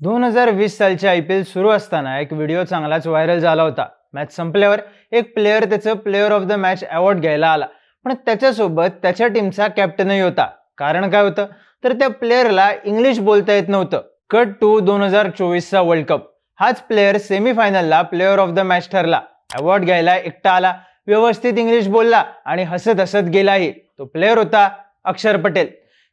दोन हजार वीस सालची आय पी एल सुरू असताना एक व्हिडिओ चांगलाच व्हायरल झाला होता. मॅच संपल्यावर एक प्लेअर त्याचं player of the match award घ्यायला आला. पण त्याच्यासोबत त्याच्या टीमचा कॅप्टनही होता. कारण काय होतं? तर त्या प्लेअरला इंग्लिश बोलता येत नव्हतं. कट टू दोन हजार चोवीसचा वर्ल्ड कप हाच प्लेअर सेमीफायनलला प्लेअर ऑफ द मॅच ठरला. अवॉर्ड घ्यायला एकटा आला. व्यवस्थित इंग्लिश बोलला आणि हसत हसत गेलाही. तो प्लेअर होता अक्षर पटेल.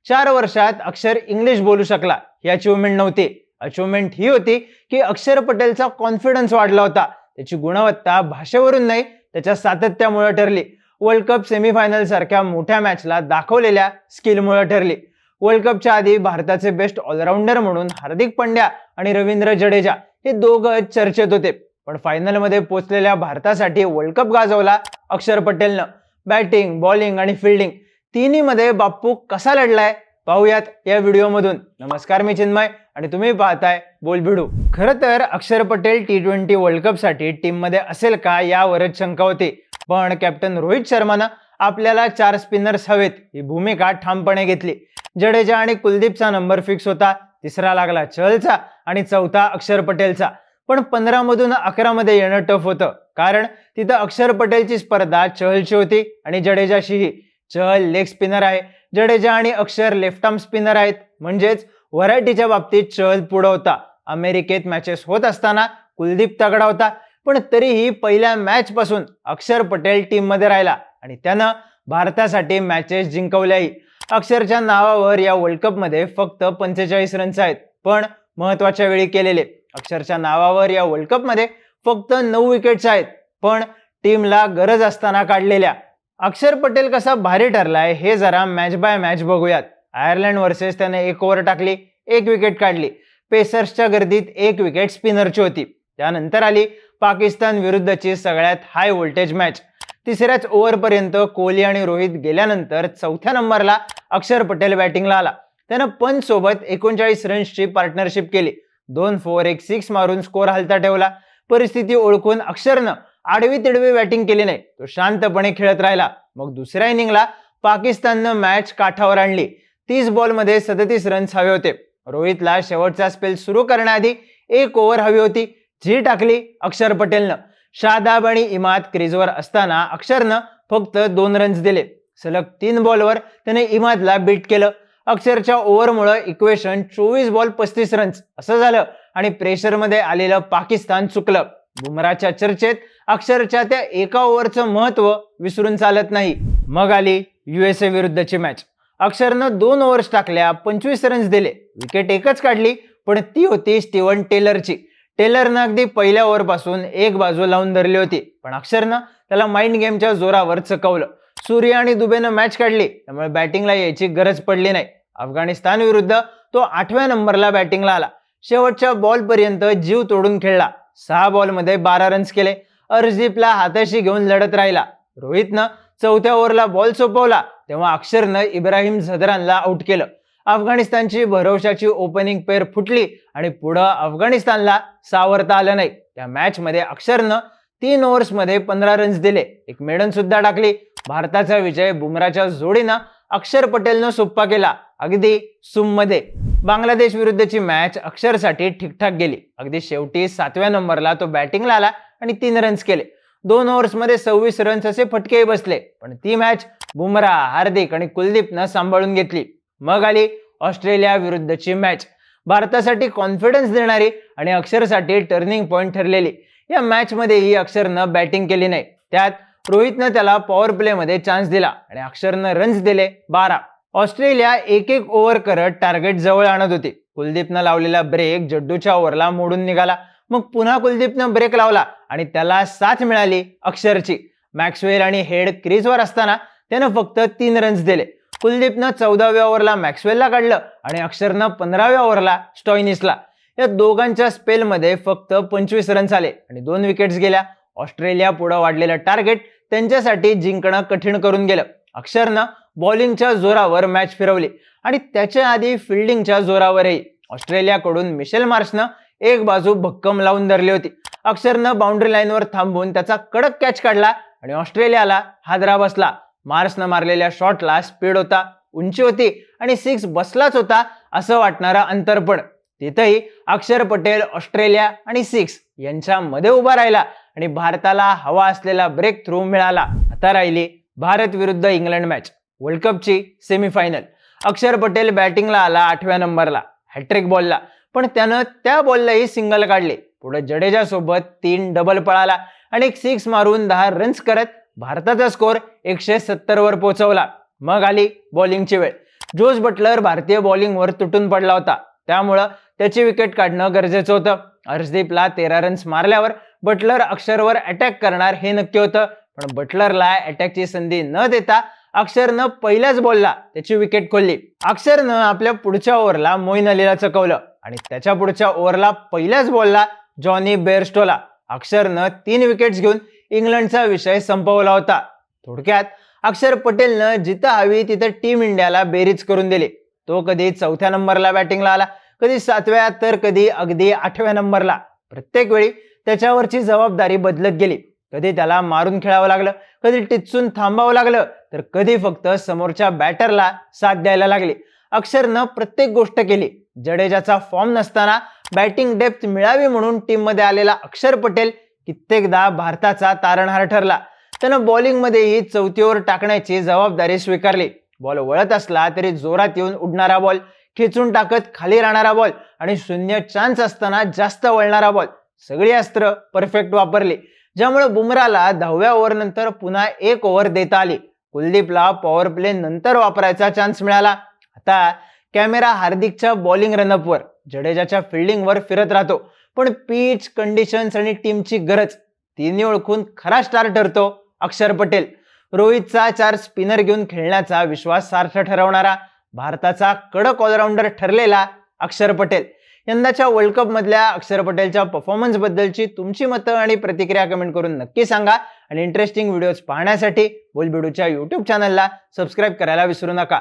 चार वर्षात अक्षर इंग्लिश बोलू शकला. ही अचिव्हमेंट नव्हती. अचिव्हमेंट ही होती की अक्षर पटेलचा कॉन्फिडन्स वाढला होता. त्याची गुणवत्ता भाषेवरून नाही त्याच्या सातत्यामुळे ठरली. वर्ल्ड कप सेमीफायनल सारख्या मोठ्या मॅचला दाखवलेल्या स्किलमुळे ठरली. वर्ल्ड कपच्या आधी भारताचे बेस्ट ऑलराऊंडर म्हणून हार्दिक पंड्या आणि रवींद्र जडेजा हे दोघं चर्चेत होते. पण फायनलमध्ये पोचलेल्या भारतासाठी वर्ल्ड कप गाजवला अक्षर पटेलनं. बॅटिंग बॉलिंग आणि फिल्डिंग तिन्हीमध्ये बाप्पू कसा लढलाय? पाहूयात या व्हिडिओमधून नमस्कार मी चिन्मय. आणि तुम्ही पाहताय बोल भिडू खरं तर Akshar Patel T twenty world कपसाठी टीममध्ये असेल का यावरच शंका होती. पण कॅप्टन रोहित शर्मानं आपल्याला चार स्पिनर्स हवेत ही भूमिका ठामपणे घेतली. जडेजा आणि कुलदीपचा नंबर फिक्स होता तिसरा लागला चहलचा आणि चौथा अक्षर पटेलचा. पण पंधरामधून अकरामध्ये येणं टफ होतं कारण तिथं अक्षर पटेलची स्पर्धा चहलची होती आणि जडेजाशीही. चहल लेग स्पिनर आहे. जडेजा आणि अक्षर लेफ्ट आर्म स्पिनर आहेत. म्हणजेच व्हरायटीच्या बाबतीत चहल पुढं होता. अमेरिकेत मॅचेस होत असताना कुलदीप तगडा होता. पण तरीही पहिल्या मॅचपासून अक्षर पटेल टीममध्ये राहिला आणि त्यानं भारतासाठी मॅचेस जिंकवल्याही. अक्षरच्या नावावर या वर्ल्ड कपमध्ये फक्त पंचेचाळीस रन्स आहेत. पण महत्त्वाच्या वेळी केलेले. अक्षरच्या नावावर या वर्ल्ड कपमध्ये फक्त नऊ विकेट्स आहेत. पण टीमला गरज असताना काढलेल्या. अक्षर पटेल कसा भारी ठरलाय हे जरा मॅच बाय मॅच बघूयात. आयर्लंड वर्सेस त्याने एक ओव्हर टाकली एक विकेट काढली. पेसर्सच्या गर्दीत एक विकेट स्पिनरची होती. त्यानंतर आली पाकिस्तान विरुद्धची सगळ्यात हाय व्होल्टेज मॅच. तिसऱ्याच ओव्हरपर्यंत कोहली आणि रोहित गेल्यानंतर चौथ्या नंबरला अक्षर पटेल बॅटिंगला आला. त्यानं पंच सोबत एकोणचाळीस रन्सची पार्टनरशिप केली. दोन फोर एक सिक्स मारून स्कोर हलता ठेवला. परिस्थिती ओळखून अक्षरनं आडवी तिडवी बॅटिंग केली नाही. तो शांतपणे खेळत राहिला. मग दुसऱ्या इनिंगला पाकिस्ताननं मॅच काठावर आणली. तीस बॉलमध्ये सदतीस रन्स हवे होते. रोहितला शेवटचा स्पेल सुरू करण्याआधी एक ओव्हर हवी होती. जी टाकली अक्षर पटेलनं. शादाब आणि इमाद क्रीजवर असताना अक्षरनं फक्त दोन रन्स दिले. सलग तीन बॉलवर त्याने इमादला बीट केलं. अक्षरच्या ओव्हरमुळं इक्वेशन चोवीस बॉल पस्तीस रन्स असं झालं आणि प्रेशरमध्ये आलेलं पाकिस्तान चुकलं. बुमराच्या चर्चेत अक्षरच्या त्या एका ओव्हरचं महत्त्व विसरून चालत नाही. मग आली युएसए विरुद्धची मॅच अक्षरनं दोन ओव्हर्स टाकल्या पंचवीस रन्स दिले. विकेट एकच काढली पण ती होती स्टीवन टेलरची टेलरनं अगदी पहिल्या ओव्हरपासून एक बाजू लावून धरली होती पण अक्षरनं त्याला माइंड गेमच्या जोरावर चकवलं. सूर्य आणि दुबेनं मॅच काढली त्यामुळे बॅटिंगला यायची गरज पडली नाही. अफगाणिस्तान विरुद्ध तो आठव्या नंबरला बॅटिंगला आला. शेवटच्या बॉलपर्यंत जीव तोडून खेळला. सहा बॉलमध्ये बारा रन्स केले. अर्शदीपला हाताशी घेऊन लढत राहिला. रोहितनं चौथ्या ओव्हरला बॉल सोपवला तेव्हा अक्षरनं इब्राहिम झदरानला आउट केलं. अफगाणिस्तानची भरवशाची ओपनिंग पेर फुटली आणि पुढं अफगाणिस्तानला सावरता आलं नाही. त्या मॅचमध्ये अक्षरनं तीन ओव्हर्समध्ये पंधरा रन्स दिले. एक मेडन सुद्धा टाकली. भारताचा विजय बुमराच्या जोडीनं अक्षर पटेलनं सोप्पा केला. अगदी सुममध्ये. बांगलादेश विरुद्धची मॅच अक्षरसाठी ठीकठाक गेली. अगदी शेवटी सातव्या नंबरला तो बॅटिंगला आला आणि तीन रन्स केले. दोन ओव्हर्समध्ये सव्वीस रन्स असे फटके बसले. पण ती मॅच बुमरा हार्दिक आणि कुलदीपनं सांभाळून घेतली. मग आली ऑस्ट्रेलिया विरुद्धची मॅच भारतासाठी कॉन्फिडन्स देणारी आणि अक्षरसाठी टर्निंग पॉईंट ठरलेली. या मॅचमध्येही अक्षरनं बॅटिंग केली नाही. त्यात रोहितनं त्याला पॉवर प्लेमध्ये चान्स दिला आणि अक्षरनं रन्स दिले बारा. ऑस्ट्रेलिया एक एक ओव्हर करत टार्गेट जवळ आणत होती. कुलदीपनं लावलेला ब्रेक जड्डूच्या ओव्हरला मोडून निघाला. मग पुन्हा कुलदीपनं ब्रेक लावला आणि त्याला साथ मिळाली अक्षरची. मॅक्सवेल आणि हेड क्रीजवर असताना त्यानं फक्त तीन रन्स दिले. कुलदीपनं चौदाव्या ओव्हरला मॅक्सवेलला काढलं आणि अक्षरनं पंधराव्या ओव्हरला स्टॉइनिसला या दोघांच्या स्पेलमध्ये फक्त पंचवीस रन्स आले आणि दोन विकेट्स गेल्या. ऑस्ट्रेलिया पुढं वाढलेलं टार्गेट त्यांच्यासाठी जिंकणं कठीण करून गेलं. अक्षरनं बॉलिंगच्या जोरावर मॅच फिरवली आणि त्याच्या आधी फिल्डिंगच्या जोरावरही. ऑस्ट्रेलियाकडून मिशेल मार्शनं एक बाजू भक्कम लावून धरली होती. अक्षरनं बाउंड्री लाईनवर थांबून त्याचा कडक कॅच काढला आणि ऑस्ट्रेलियाला हादरा बसला. मार्सनं मारलेल्या शॉटला स्पीड होता उंची होती आणि सिक्स बसलाच होता असं वाटणारा अंतरपण. तिथंही अक्षर पटेल ऑस्ट्रेलिया आणि सिक्स यांच्यामध्ये उभा राहिला आणि भारताला हवा असलेला ब्रेक थ्रू मिळाला. आता राहिली भारत विरुद्ध इंग्लंड मॅच वर्ल्ड कपची सेमीफायनल अक्षर पटेल बॅटिंगला आला आठव्या नंबरला हॅट्रिक बॉलला पण त्यानं त्या बॉललाही सिंगल काढले. पुढे जडेजासोबत तीन डबल पळाला आणि एक सिक्स मारून दहा रन्स करत भारताचा स्कोर एकशे सत्तरवर पोहोचवला. मग आली बॉलिंगची वेळ. जोस बटलर भारतीय बॉलिंगवर तुटून पडला होता. त्यामुळं त्याची विकेट काढणं गरजेचं होतं. हर्षदीपला तेरा रन्स मारल्यावर बटलर अक्षरवर अटॅक करणार हे नक्की होतं. पण बटलरला अटॅकची संधी न देता अक्षरनं पहिल्याच बॉलला त्याची विकेट खोलली. अक्षरनं आपल्या पुढच्या ओव्हरला मोईन अलीला चकवलं. आणि त्याच्या पुढच्या ओव्हरला पहिल्याच बॉलला जॉनी बेअरस्टोला अक्षरनं तीन विकेट्स घेऊन इंग्लंडचा विषय संपवला होता. थोडक्यात अक्षर पटेलनं जिथं हवी तिथं टीम इंडियाला बेरीज करून दिली. तो कधी चौथ्या नंबरला बॅटिंगला आला कधी सातव्या तर कधी अगदी आठव्या नंबरला प्रत्येक वेळी त्याच्यावरची जबाबदारी बदलत गेली. कधी त्याला मारून खेळावं लागलं कधी टिचून थांबावं लागलं तर कधी फक्त समोरच्या बॅटरला साथ द्यायला लागली. अक्षरनं प्रत्येक गोष्ट केली. जडेजाचा फॉर्म नसताना बॅटिंग डेप्थ मिळावी म्हणून टीममध्ये आलेला अक्षर पटेल कित्येकदा भारताचा तारणहार ठरला. त्यानं बॉलिंगमध्येही चौथी ओव्हर टाकण्याची जबाबदारी स्वीकारली. बॉल वळत असला तरी जोरात येऊन उडणारा बॉल खेचून टाकत खाली राहणारा बॉल आणि शून्य चान्स असताना जास्त वळणारा बॉल सगळी अस्त्र परफेक्ट वापरली. ज्यामुळे बुमराला दहाव्या ओव्हर नंतर पुन्हा एक ओव्हर देता आली. कुलदीपला पॉवर प्ले नंतर वापरायचा चान्स मिळाला. आता कॅमेरा हार्दिकच्या बॉलिंग रनअपवर. जडेजाच्या फिल्डिंगवर फिरत राहतो. पण पिच कंडिशन्स आणि टीमची गरज तिन्ही ओळखून खरा स्टार ठरतो अक्षर पटेल. रोहितचा चार स्पिनर घेऊन खेळण्याचा विश्वास सार्थ ठरवणारा भारताचा कडक ऑलराऊंडर ठरलेला अक्षर पटेल. यंदाच्या वर्ल्ड कपमधल्या अक्षर पटेलच्या परफॉर्मन्सबद्दलची तुमची मतं आणि प्रतिक्रिया कमेंट करून नक्की सांगा. आणि इंटरेस्टिंग व्हिडिओज पाहण्यासाठी बोलबिडूच्या यूट्यूब चॅनलला सबस्क्राईब करायला विसरू नका.